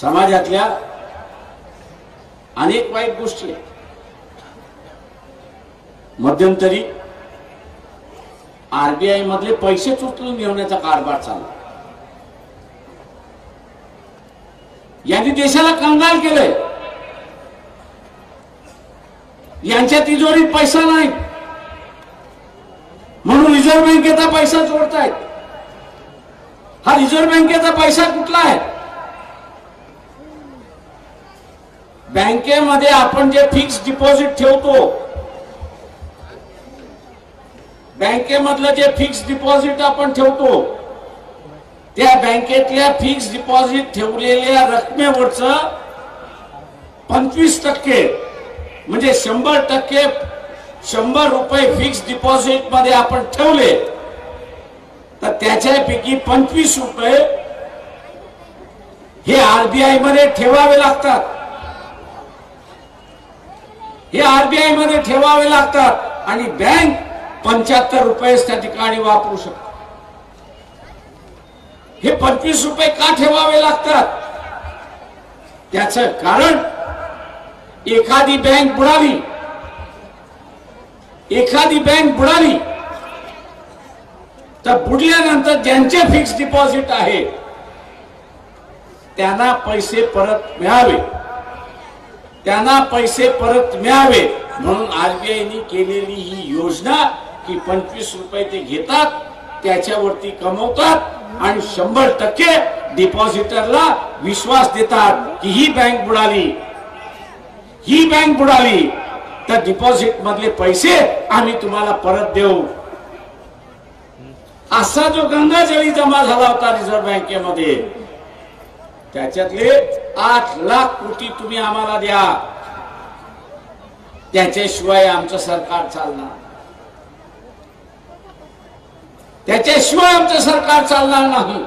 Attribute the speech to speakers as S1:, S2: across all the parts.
S1: समाजातल्या अनेक वाईट गोष्टी आहेत. मध्यंतरी आरबीआय मधले पैसे चुकून घेण्याचा कारभार चालला. यांनी देशाला कंगाल केलंय. यांच्या तिजोरीत पैसा नाही. म्हणून रिझर्व्ह बँकेचा पैसा जोडतायत. हा रिझर्व्ह बँकेचा पैसा कुठला आहे? बँकेमध्ये आपण जे फिक्स डिपॉझिट ठेवतो बँकेमधलं जे फिक्स डिपॉझिट आपण ठेवतो त्या बँकेतल्या फिक्स डिपॉझिट ठेवलेल्या रकमेवरच पंचवीस टक्के म्हणजे शंभर टक्के शंभर रुपये फिक्स डिपॉझिटमध्ये आपण ठेवले तर त्याच्यापैकी पंचवीस रुपये हे आरबीआयमध्ये ठेवावे लागतात. हे आरबीआयमध्ये ठेवावे लागतात आणि बँक पंच्याहत्तर रुपये त्या ठिकाणी वापरू शकते. हे पंचवीस रुपये का ठेवावे लागतात? त्याच कारण एखादी बँक बुडावी. एखादी बँक बुडावी. तर बुडल्यानंतर ज्यांचे फिक्स डिपॉझिट आहे त्यांना पैसे परत मिळावे. त्यांना पैसे परत मिळावे. म्हणून आरबीआयने केलेली ही योजना की पंचवीस रुपये ते घेतात त्याच्यावरती कमवतात आणि शंभर टक्के डिपॉझिटरला विश्वास देतात की ही बँक बुडाली. ही बँक बुडाली. तर डिपॉझिट मधले पैसे आम्ही तुम्हाला परत देऊ. असा जो गंगाजळी जमा झाला होता रिझर्व्ह बँकेमध्ये त्याच्यातले आठ लाख कोटी तुम्ही आम्हाला द्या. त्याच्याशिवाय आमचं सरकार चालणार. त्याच्याशिवाय आमचं सरकार चालणार नाही.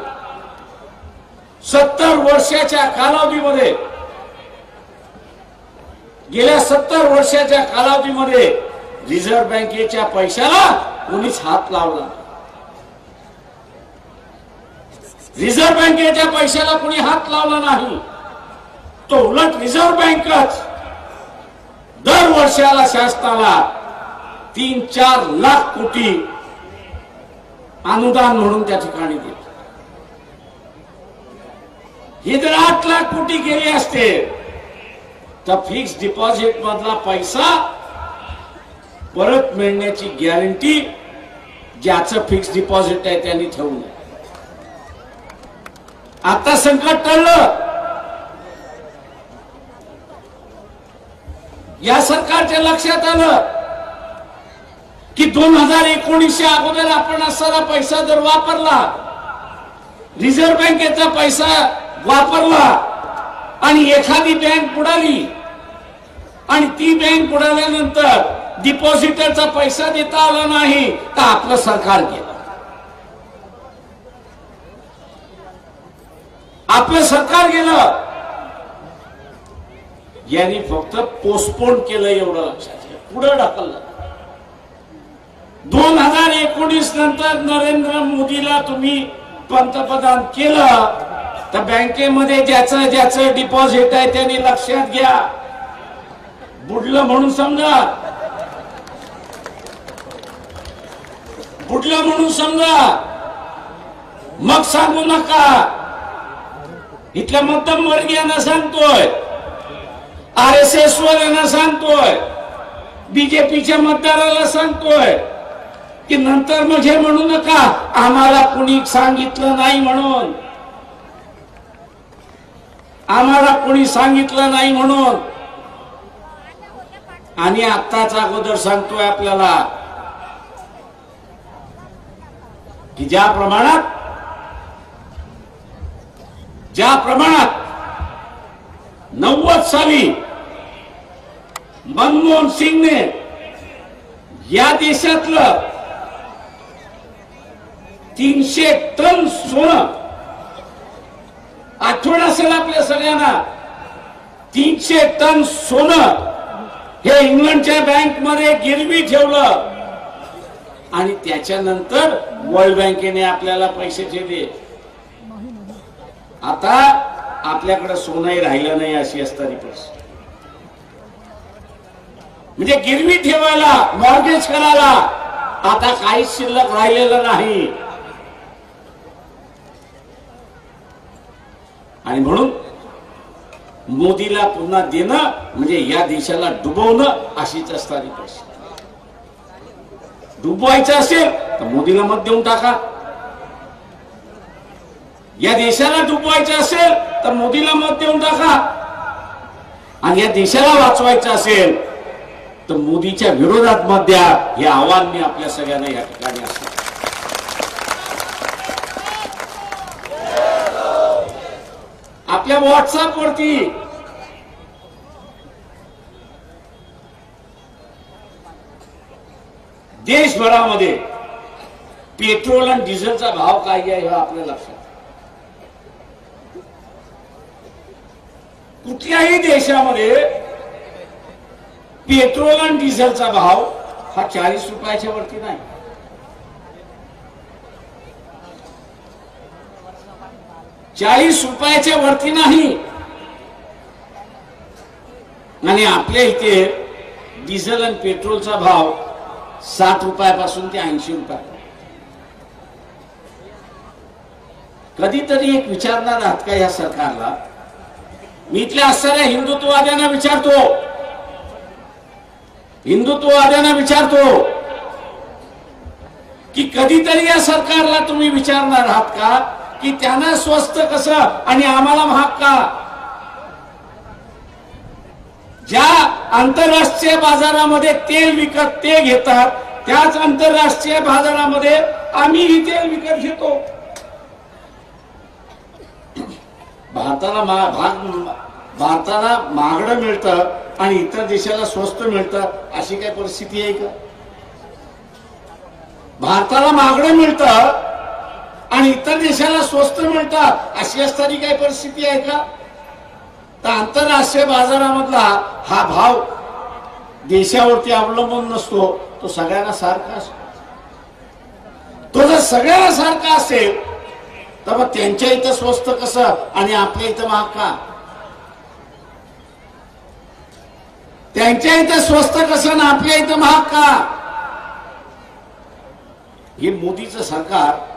S1: सत्तर वर्षाच्या कालावधीमध्ये गेल्या सत्तर वर्षाच्या कालावधीमध्ये रिझर्व्ह बँकेच्या पैशाला कोणीच हात लावला रिझर्व्ह बँकेच्या पैशाला कुणी हात लावला नाही. तो उलट रिझर्व्ह बँकच. दर वर्षाला शासनाला तीन चार लाख कोटी अनुदान म्हणून त्या ठिकाणी देत ही जर आठ लाख कोटी गेली असते तर फिक्स डिपॉझिट मधला पैसा परत मिळण्याची गॅरंटी ज्याचं फिक्स डिपॉझिट आहे त्यांनी ठेवून आता संकट टळलं. या सरकारच्या लक्षात आलं की दोन हजार एकोणीसच्या अगोदर आपण असणारा पैसा जर वापरला रिझर्व्ह बँकेचा पैसा वापरला आणि एखादी बँक बुडाली आणि ती बँक बुडाल्यानंतर डिपॉझिटरचा पैसा देता आला नाही तर आपलं सरकार गेलं. आपलं सरकार गेलं. यांनी फक्त पोस्टपोन केलं एवढं. लक्षात पुढे ढकललं. दोन हजार एकोणीस नंतर नरेंद्र मोदीला तुम्ही पंतप्रधान केलं तर बँकेमध्ये ज्याचं ज्याचं डिपॉझिट आहे त्यांनी लक्षात घ्या. बुडलं म्हणून समजा. बुडलं म्हणून समजा. मग सांगू नका. इथल्या मध्यम वर्गीयांना सांगतोय. आर एस एस वाल्यांना सांगतोय. बीजेपीच्या मतदाराला सांगतोय. की नंतर मग हे म्हणू नका आम्हाला कुणी सांगितलं नाही म्हणून. आम्हाला कुणी सांगितलं नाही म्हणून. आणि आत्ताच अगोदर सांगतोय आपल्याला. की ज्या प्रमाणात ज्या प्रमाणात नव्वद साली मनमोहन सिंगने या देशातलं तीनशे टन सोनं आठवण असेल आपल्या सगळ्यांना तीनशे टन सोनं हे इंग्लंडच्या बँकमध्ये गिरवी ठेवलं आणि त्याच्यानंतर वर्ल्ड बँकेने आपल्याला पैसे दिले आता आपल्याकडे सोनंही राहिलं नाही अशी असणारी परिस्थिती. म्हणजे गिरवी ठेवायला मॉर्गेज करायला आता काहीच शिल्लक राहिलेलं नाही. आणि म्हणून मोदीला पुन्हा देणं म्हणजे या देशाला डुबवणं अशीच असणारी परिस्थिती. डुबवायचं असेल तर मोदीला मत देऊन टाका. या देशाला डुबवायचं असेल तर मोदीला मत देऊन टाका. आणि या देशाला वाचवायचं असेल तर मोदीच्या विरोधात मत द्या. हे आव्हान मी आपल्या सगळ्यांना या ठिकाणी असतो आपल्या व्हॉट्सअप वरती. देशभरामध्ये पेट्रोल आणि डिझेलचा भाव काय आहे हे आपल्या लक्षात. कुठल्याही देशामध्ये पेट्रोल आणि डिझेलचा भाव हा चाळीस रुपयाच्या वरती नाही. चाळीस रुपयाच्या वरती नाही. आणि आपल्या इथे डिझेल आणि पेट्रोलचा भाव साठ रुपयापासून ते ऐंशी रुपया कधीतरी एक विचारणार आहात का या सरकारला. मी इथल्या असणाऱ्या हिंदुत्ववाद्यांना विचारतो. हिंदुत्ववाद्यांना विचारतो की कधीतरी या सरकारला तुम्ही विचारणार आहात का? की त्यांना स्वस्त कसं आणि आम्हाला महाग का? ज्या आंतरराष्ट्रीय बाजारामध्ये तेल विकत ते घेतात त्याच आंतरराष्ट्रीय बाजारामध्ये आम्हीही तेल विकत घेतो. भारताला मा- भाग भारताला महागडं मिळतं आणि इतर देशाला स्वस्त मिळतं अशी काय परिस्थिती आहे का? भारताला महागडं मिळतं आणि इतर देशाला स्वस्त मिळतं अशी असणारी काय परिस्थिती आहे का? तर आंतरराष्ट्रीय बाजारामधला हा भाव देशावरती अवलंबून नसतो तो सगळ्यांना सारखा असतो. तो जर सगळ्यांना सारखा असेल तर मग त्यांच्या इथं स्वस्त कसं? आणि आपल्या इथं महाग का? त्यांच्या इथं स्वस्त कसं ना आपल्या इथं महाग का? हे मोदीचं सरकार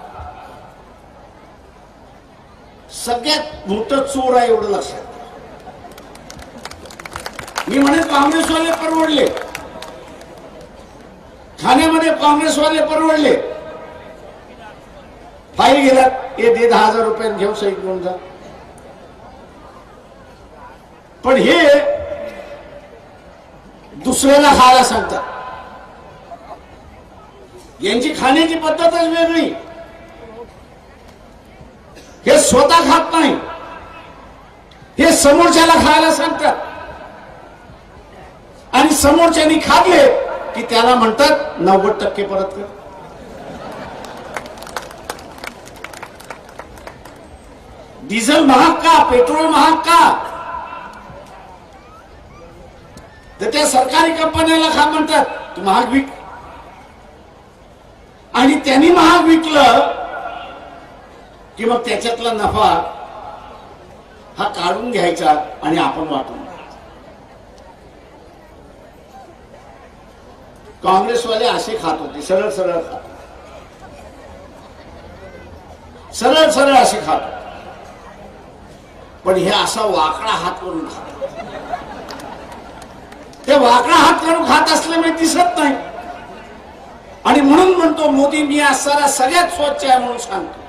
S1: सगळ्यात मोठं चोर आहे एवढं लक्षात मी म्हणे काँग्रेसवाले परवडले. ठाण्यामध्ये काँग्रेसवाले परवडले. फाईल गेलात हे दे दहा हजार रुपये घेऊन सही करून जा. पण हे दुसऱ्याला खायला सांगतात. यांची खाण्याची पद्धतच वेगळी. हे स्वतः खात नाही. हे समोरच्याला खायला सांगतात. आणि समोरच्यानी खाल्ले की त्याला म्हणतात नव्वद टक्के परत कर. डिझेल महाग का पेट्रोल महाग का तर त्या सरकारी कंपन्याला का म्हणतात तू महाग विक आणि त्यांनी महाग विकलं की मग त्याच्यातला नफा हा काढून घ्यायचा आणि आपण वाटून काँग्रेसवाले असे खात होते सरळ सरळ खात होते. सरळ सरळ असे खात होते. पण हे असा वाकडा हात करून खात. ते वाकडा हात करून खात असल्यामुळे दिसत नाही. आणि म्हणून म्हणतो मोदी मी असणारा सगळ्यात स्वच्छ आहे म्हणून सांगतो.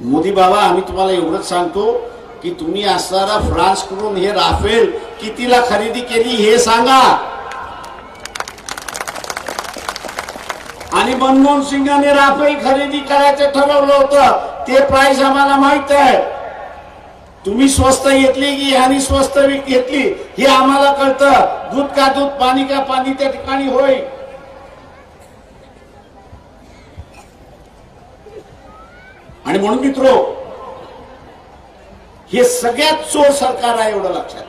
S1: मोदी बाबा आम्ही तुम्हाला एवढंच सांगतो की तुम्ही असणारा फ्रान्सकडून हे राफेल कितीला खरेदी केली हे सांगा. आणि मनमोहन सिंगाने राफेल खरेदी करायचं ठरवलं होतं. ते प्राइस आम्हाला माहीत आहे. तुम्ही स्वस्त घेतली की ह्यानी स्वस्त विक घेतली हे आम्हाला कळतं. दूध का दूध पाणी का पाणी त्या ठिकाणी होय. आणि म्हणून मित्रो हे सगळ्यात चोर सरकार आहे एवढं लक्षात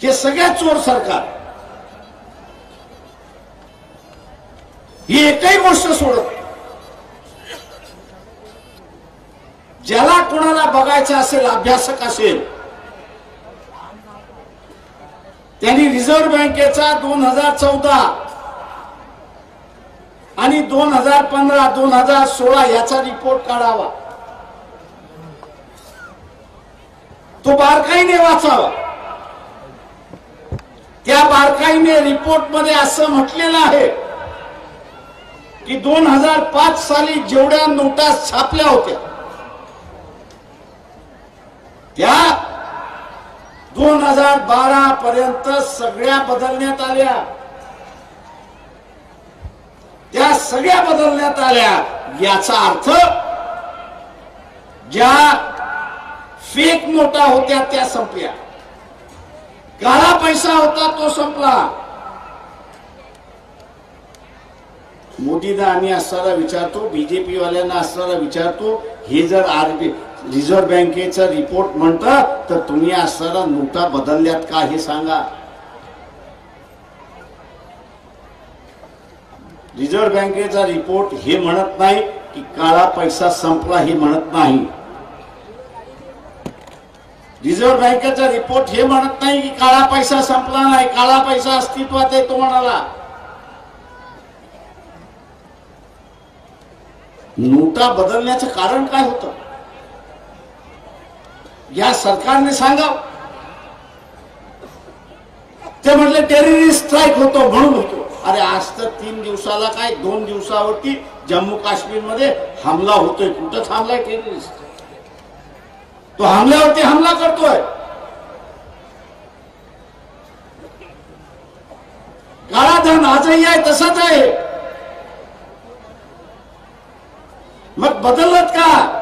S1: हे सगळ्यात चोर सरकार. ही एकही गोष्ट सोडत ज्याला कोणाला बघायचं असेल अभ्यासक असेल त्यांनी रिझर्व्ह बँकेचा दोन हजार चौदा आणि दोन हजार पंधरा दोन हजार सोळा याचा रिपोर्ट काढावा. तो बारकाईने वाचावा. त्या बारकाईने रिपोर्टमध्ये असं म्हटलेलं आहे की दोन हजार पाच साली जेवढ्या नोटा छापल्या होत्या त्या दोन हजार बारा पर्यंत सगळ्या बदलण्यात आल्या. त्या सगळ्या बदलण्यात आल्या याचा अर्थ ज्या फेक नोटा होत्या त्या संपल्या. काळा पैसा होता तो संपला. मोदींना आम्ही असताना विचारतो बीजेपी असताना विचारतो हे जर आरबी रिझर्व्ह बँकेचा रिपोर्ट म्हणतात तर तुम्ही असताना नोटा बदलल्यात का हे सांगा. रिझर्व्ह बँकेचा रिपोर्ट हे म्हणत नाही की काळा पैसा संपला हे म्हणत नाही. रिझर्व्ह बँकेचा रिपोर्ट हे म्हणत नाही की काळा पैसा संपला नाही काळा पैसा अस्तित्वात आहे तो म्हणाला. नोटा बदलण्याचं कारण काय होतं? या सरकारने सांगाव. ते म्हटले टेररिस्ट स्ट्राईक होतो म्हणून होतो. अरे आज तर तीन दिवसाला काय? दोन दिवसावरती जम्मू काश्मीरमध्ये हमला होतोय. कुठं थांबलाय टेररिस्ट तो हमल्यावरती हमला करतोय. काळाधन आजही आहे तसंच आहे. मग बदलत का?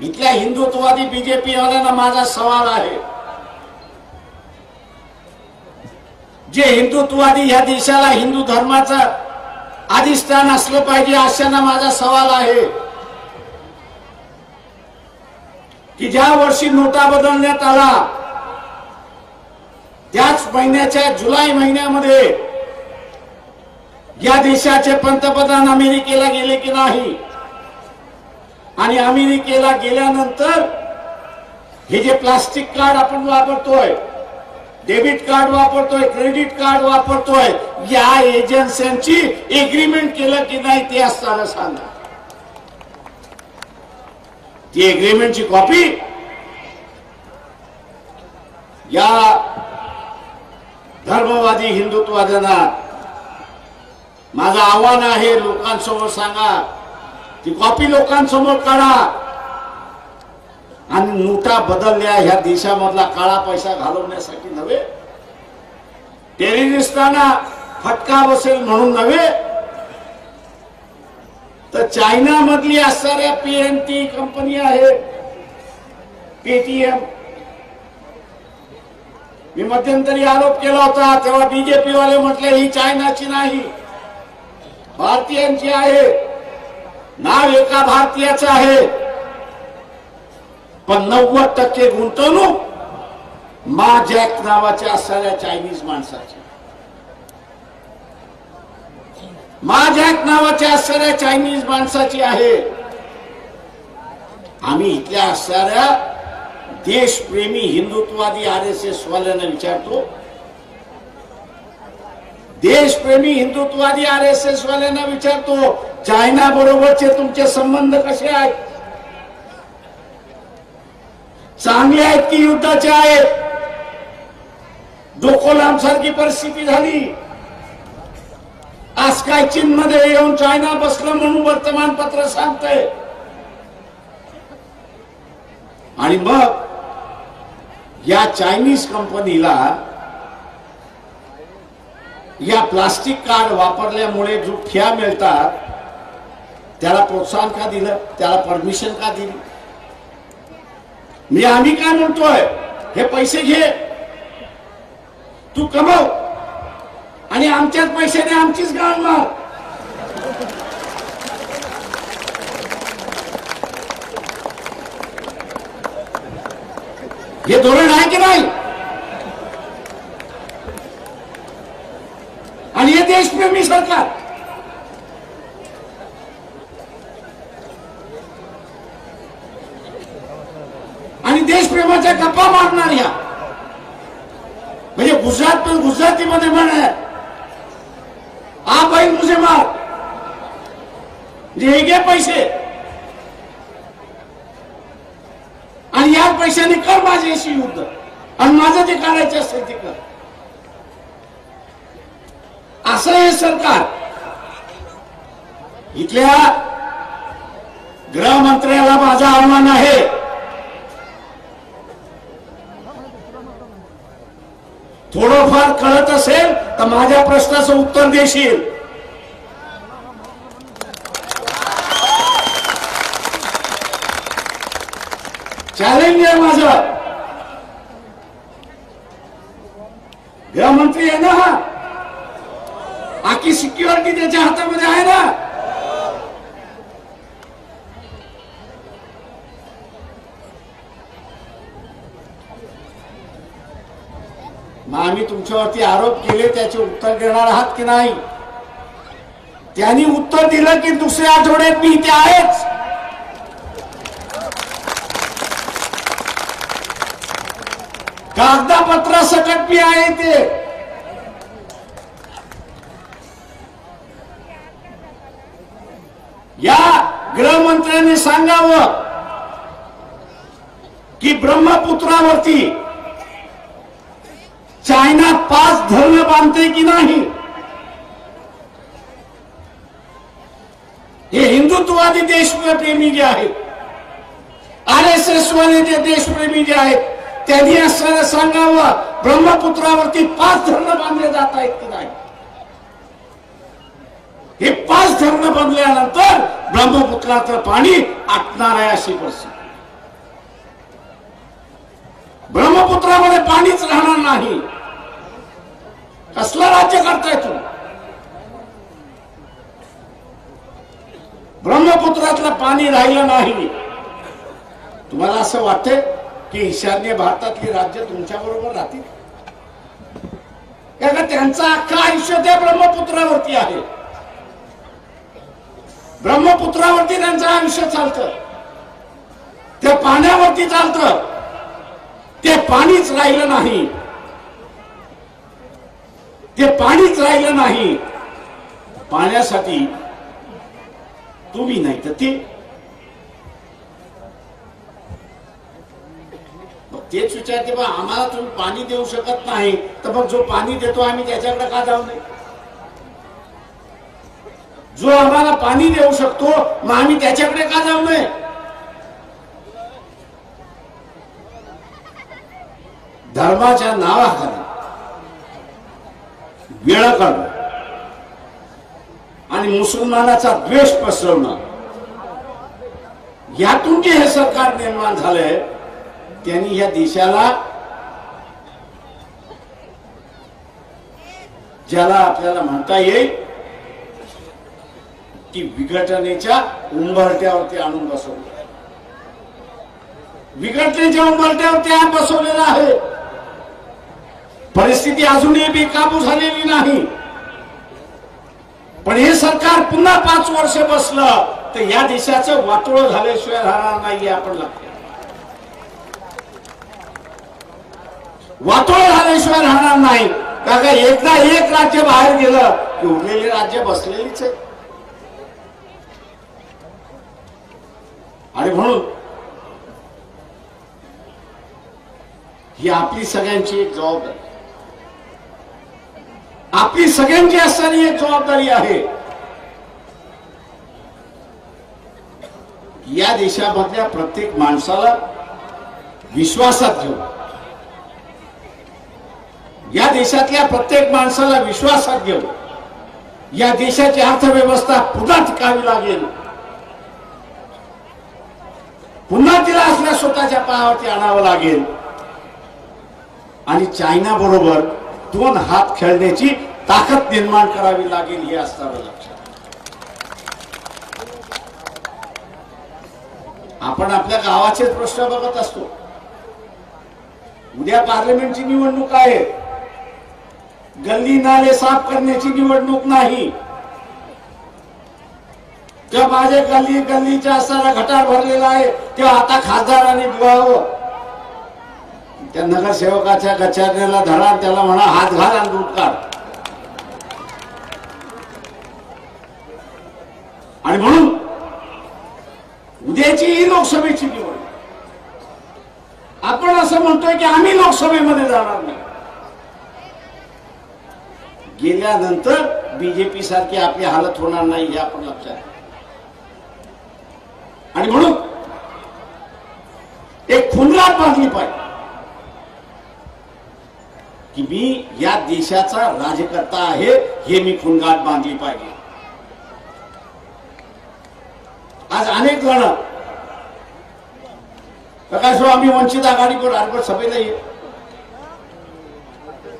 S1: इथल्या हिंदुत्ववादी बीजेपी वाल्यांना माझा सवाल आहे. जे हिंदुत्ववादी ह्या देशाला हिंदू धर्माचं अधिष्ठान असलं पाहिजे अशांना माझा सवाल आहे. की ज्या वर्षी नोटा बदलण्यात आला त्याच महिन्याच्या जुलै महिन्यामध्ये या देशाचे पंतप्रधान अमेरिकेला गेले की नाही? आणि अमेरिकेला गेल्यानंतर हे जे प्लास्टिक कार्ड आपण वापरतोय डेबिट कार्ड वापरतोय क्रेडिट कार्ड वापरतोय या एजन्सीची एग्रीमेंट केलं की नाही ते असताना सांगा. ती एग्रीमेंटची कॉपी या धर्मवादी हिंदुत्ववाद्यांना माझं आव्हान आहे लोकांसमोर सांगा ती कॉपी लोकांसमोर काढा. आणि नोटा बदलल्या ह्या देशामधला काळा पैसा घालवण्यासाठी नव्हे. टेररिस्टांना फटका बसेल म्हणून नव्हे. तर चायना मधली असणाऱ्या पीएनटी कंपनी आहे पेटीएम. मी मध्यंतरी आरोप केला होता तेव्हा बीजेपी वाले म्हटले ही चायनाची नाही. भारतीयांची आहे. नाव एका भारतीयाचं आहे. पण नव्वद टक्के गुंतवणूक मा जॅक नावाच्या असणाऱ्या चायनीज माणसाची. मा जॅक नावाच्या असणाऱ्या चायनीज माणसाची आहे. आम्ही इथल्या असणाऱ्या देशप्रेमी हिंदुत्ववादी आर एस एस वाल्यांना विचारतो देशप्रेमी हिंदुत्ववादी आर एस एस वाल्यांना विचारतो चायना बरोबरचे तुमचे संबंध कसे आहेत? चांगले आहेत की युद्धाचे आहेत? डोकोलाम सारखी परिस्थिती झाली. आज काय चीन मध्ये येऊन चायना बसलं म्हणून वर्तमानपत्र सांगतय. आणि मग या चायनीज कंपनीला या प्लास्टिक कार्ड वापरल्यामुळे जो ठिया मिळतात त्याला प्रोत्साहन का दिलं? त्याला परमिशन का दिली? मी आम्ही काय म्हणतोय? हे पैसे घे. तू कमव. आणि आमच्याच पैशाने आमचीच गाळ मार. हे धोरण आहे की नाही आणि हे देशप्रेमी सरकार आणि देशप्रेमाच्या गप्पा मारणार या म्हणजे गुजरात पण गुजरातीमध्ये म्हण आहे आ बहीण मुझे मार म्हणजे हे घे पैसे आणि या पैशाने कर माझ्याशी युद्ध आणि माझं जे करायचं असेल ते कर असं हे सरकार. इथल्या गृहमंत्र्याला माझं आव्हान आहे. थोडंफार कळत असेल तर माझ्या प्रश्नाचं उत्तर देशील. चॅलेंज आहे माझं. गृहमंत्री आहे ना हा? सिक्युरिटी त्याच्या हातामध्ये आहे ना? मग आम्ही तुमच्यावरती आरोप केले त्याचे उत्तर देणार आहात की नाही? त्यांनी उत्तर दिलं की दुसऱ्या आठवड्यात मी इथे आहेच. कागदापत्रासकट मी आहे ते गृहमंत्र्यांनी सांगावं की ब्रह्मपुत्रावरती चायना पाच धरण बांधते की नाही? हे हिंदुत्ववादी देशप्रेमी जे आहेत आर एस एस वाले जे देशप्रेमी जे आहेत त्यांनी असं सांगावं ब्रह्मपुत्रावरती पाच धरणं बांधले जात आहेत की नाही? हे पाच धरणं बांधल्यानंतर ब्रह्मपुत्राचं पाणी आटणार आहे अशी परिस्थिती ब्रह्मपुत्रामध्ये पाणीच राहणार नाही. कसलं राज्य करताय तुम्ही ब्रह्मपुत्रातलं पाणी राहिलं नाही. तुम्हाला असं वाटतंय की ईशान्य भारतातली राज्य तुमच्या बरोबर राहतील? त्यांचा अख्खा आयुष्य त्या ब्रह्मपुत्रावरती आहे. ब्रह्मपुत्रावरती त्यांचं आयुष्य चालतं. त्या पाण्यावरती चालतं. ते पाणीच राहिलं नाही. ते पाणीच राहिलं नाही. पाण्यासाठी तुम्ही नाही तर ते. तेच विचारते बा आम्हाला तुम्ही पाणी देऊ शकत नाही. तर मग जो पाणी देतो आम्ही त्याच्याकडे का जाऊ नये? जो आम्हाला पाणी देऊ शकतो मग आम्ही त्याच्याकडे का जाऊ नये? धर्माच्या नावाखाली वेळ काढणं आणि मुसलमानाचा द्वेष पसरवणं. यातून जे हे सरकार निर्माण झालंय त्यांनी या देशाला ज्याला आपल्याला म्हणता येईल की विघटनेच्या उंबरट्यावरती आणून बसवलं. विघटनेच्या उंबरट्यावरती आणून बसवलेला आहे. परिस्थिती अजूनही बेकाबू झालेली नाही. पण हे सरकार पुन्हा पाच वर्ष बसलं तर या देशाचं वाटोळं झाल्याशिवाय राहणार नाही आपण लक्षात वाटोळं झाल्याशिवाय राहणार नाही. का का एकदा एक राज्य बाहेर गेलं की उरलेली राज्य बसलेलीच आहे आणि म्हणून. ही आपली सगळ्यांची एक जबाबदारी. आपली सगळ्यांची असणारी एक जबाबदारी आहे. या देशामधल्या प्रत्येक माणसाला विश्वासात घेऊन या देशातल्या प्रत्येक माणसाला विश्वासात घेऊन या देशाची अर्थव्यवस्था पुन्हा टिकावी लागेल. पुन्हा तिला आपल्या स्वतःच्या पायावरती आणावं लागेल. आणि चायना बरोबर दोन हात खेळण्याची ताकद निर्माण करावी लागेल हे असताना लक्षात. आपण आपल्या गावाचेच प्रश्न बघत असतो. उद्या पार्लमेंटची निवडणूक आहे. गल्ली नाले साफ करण्याची निवडणूक नाही. त्या माझ्या गल्ली गल्लीच्या असताना गटार भरलेला आहे. ते आता खासदारांनी बुवावं त्या नगरसेवकाच्या गचारण्याला धडा त्याला म्हणा हात घाल आणि दूध काढ. आणि म्हणून उद्याची ही लोकसभेची निवड. आपण असं म्हणतोय की आम्ही लोकसभेमध्ये जाणार नाही. गेल्यानंतर बीजेपी सारखी आपली हालत होणार नाही हे आपण लक्षात आणि म्हणून एक फुलरात बांधली पाहिजे. की मी या देशाचा राजकर्ता आहे हे मी फुलगाट बांधली पाहिजे. आज अनेक जण प्रकाश आम्ही वंचित आघाडीकडे आरबट सभेला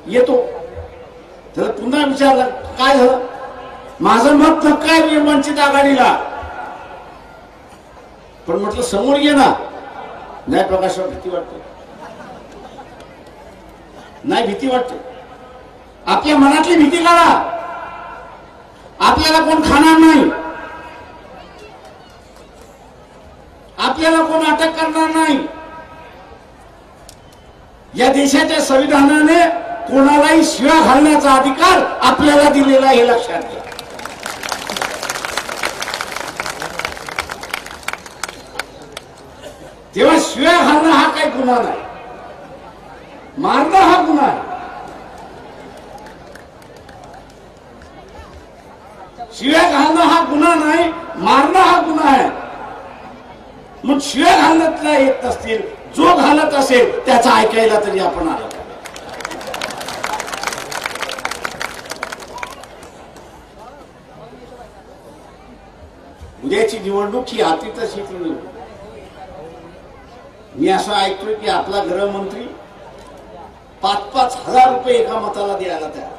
S1: येतो. तर पुन्हा विचारलं काय झालं? माझं मत काय वंचित आघाडीला? पण म्हटलं समोर ये ना. नाही प्रकाशावर भीती वाटते. नाही भीती वाटते. आपल्या मनातली भीती काढा. आपल्याला कोण खाणार नाही. आपल्याला कोण अटक करणार नाही. या देशाच्या संविधानाने कोणालाही शिव्या घालण्याचा अधिकार आपल्याला दिलेला हे लक्षात घ्या. तेव्हा शिव्या घालणं हा काही गुन्हा नाही. मारणं हा गुन्हा आहे. शिव्या घालणं हा गुन्हा नाही मारणं हा गुन्हा आहे. मग शिव्या घालण्यातला येत नसतील जो घालत असेल त्याचा ऐकायला तरी आपण आलं. उद्याची निवडणूक ही अतितशीची निवडणूक मी असं ऐकतोय की आपला गृहमंत्री पाच पाच हजार रुपये एका मताला द्यायला तयार.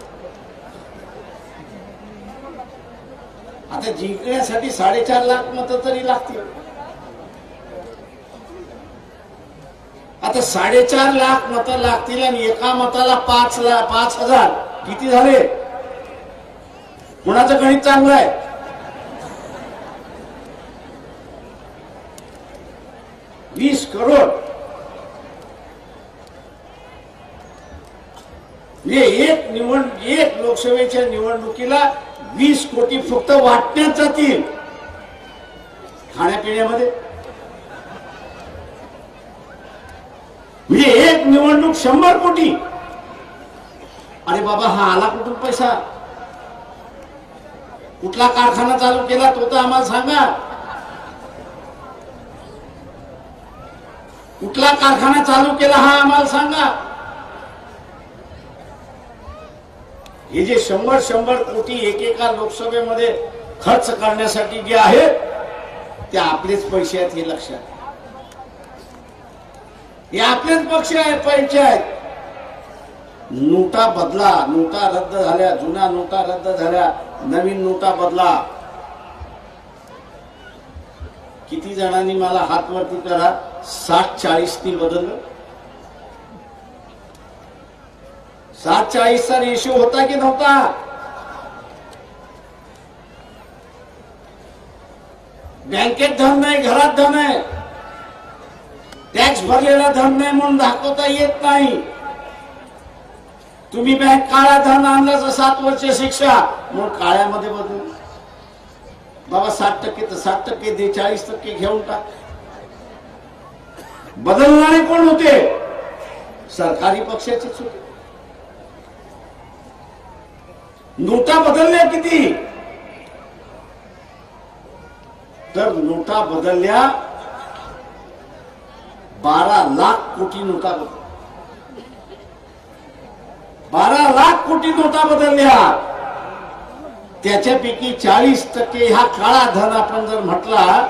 S1: आता जिंकण्यासाठी साडेचार लाख मत तरी लागतील. आता साडेचार लाख मत लागतील आणि एका मताला पाच लाख पाच हजार किती झाले? कुणाचं गणित चांगलं आहे वीस करोड हे एक निवड एक लोकसभेच्या निवडणुकीला वीस कोटी फक्त वाटण्यात जातील. खाण्यापिण्यामध्ये. म्हणजे एक निवडणूक शंभर कोटी. अरे बाबा हा आला कुठून पैसा? कुठला कारखाना चालू केला तो तर आम्हाला सांगा. कुठला कारखाना चालू केला हा आम्हाला सांगा. हे जे शंभर शंभर कोटी एकेका लोकसभेमध्ये खर्च करण्यासाठी जे आहे ते आपलेच पैसे आहेत हे लक्षात हे आपलेच पक्ष आहेत पंचायत. आहेत नोटा बदला नोटा रद्द झाल्या जुन्या नोटा रद्द झाल्या नवीन नोटा बदला. किती जणांनी मला हात वरती करा साठ चाळीसनी बदललं. सात चाळीसचा रेशो होता की नव्हता? बँकेत धन नाही घरात धन आहे. टॅक्स भरलेला धन नाही म्हणून दाखवता येत नाही. तुम्ही बँक काळा धन आणलं सात वर्ष शिक्षा. म्हणून काळ्यामध्ये बदलू. बाबा साठ टक्के तर साठ टक्के दे चाळीस टक्के घेऊन टाक. बदलणारे कोण होते? सरकारी पक्षाचेच होते. नोटा बदलल्या किती? तर नोटा बदलल्या बारा लाख कोटी नोटा बदल बारा लाख कोटी नोटा बदलल्या. त्याच्यापैकी चाळीस टक्के हा काळा धन आपण जर म्हटला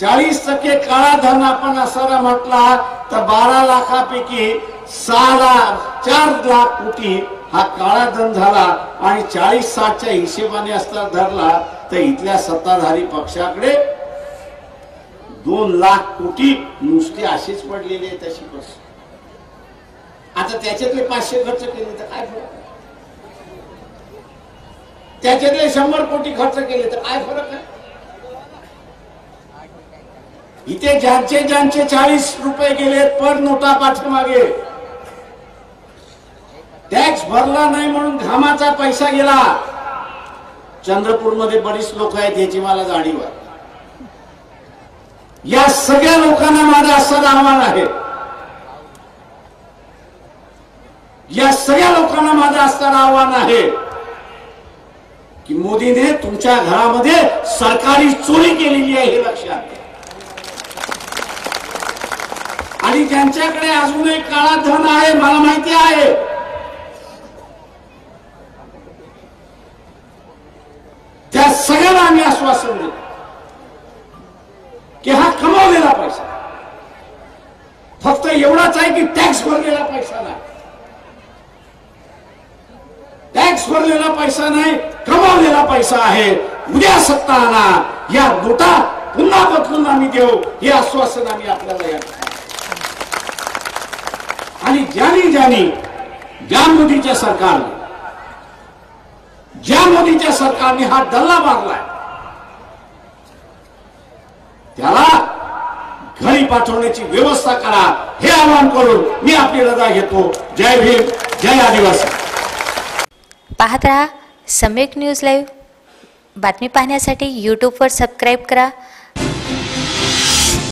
S1: चाळीस टक्के काळा धन आपण असायला म्हटला तर बारा लाखापैकी सहा लाख चार लाख कोटी हा काळा धन झाला आणि चाळीस साठच्या हिशेबाने असता धरला तर इथल्या सत्ताधारी पक्षाकडे दोन लाख कोटी नुसती अशीच पडलेली आहे अशी बस आता त्याच्यातले पाचशे खर्च केले तर काय फरक? त्याच्यातले शंभर कोटी खर्च केले तर काय फरक आहे? इथे ज्यांचे ज्यांचे चाळीस रुपये गेलेत पर नोटा पाठीमागे. टॅक्स भरला नाही म्हणून घामाचा पैसा गेला. चंद्रपूरमध्ये बरीच लोक आहेत याची मला जाणीव आहे. या सगळ्या लोकांना माझं असं आव्हान आहे. या सगळ्या लोकांना माझं असणारं आव्हान आहे की मोदीने तुमच्या घरामध्ये सरकारी चोरी केलेली आहे हे लक्षात आणि ज्यांच्याकडे अजूनही काळा धन आहे मला माहिती आहे त्या सगळ्यांना आम्ही आश्वासन देतो. की हा कमावलेला पैसा फक्त एवढाच आहे की टॅक्स भरलेला पैसा नाही. टॅक्स भरलेला पैसा नाही कमावलेला पैसा आहे. उद्या सत्ता आणा. या नोटा पुन्हा बदलून आम्ही देऊ. हे आश्वासन आम्ही आपल्याला या आणि ज्यानी ज्यानी ज्या मोदीच्या सरकारने ज्या मोदीच्या सरकारने हा डल्ला मारलाय त्याला घरी पाठवण्याची व्यवस्था करा. हे आवाहन करून मी आपली रजा घेतो. जय भीम जय आदिवासी.
S2: पाहत राहा सम्यक न्यूज लाईव्ह. बातमी पाहण्यासाठी यूट्यूबवर सबस्क्राईब करा.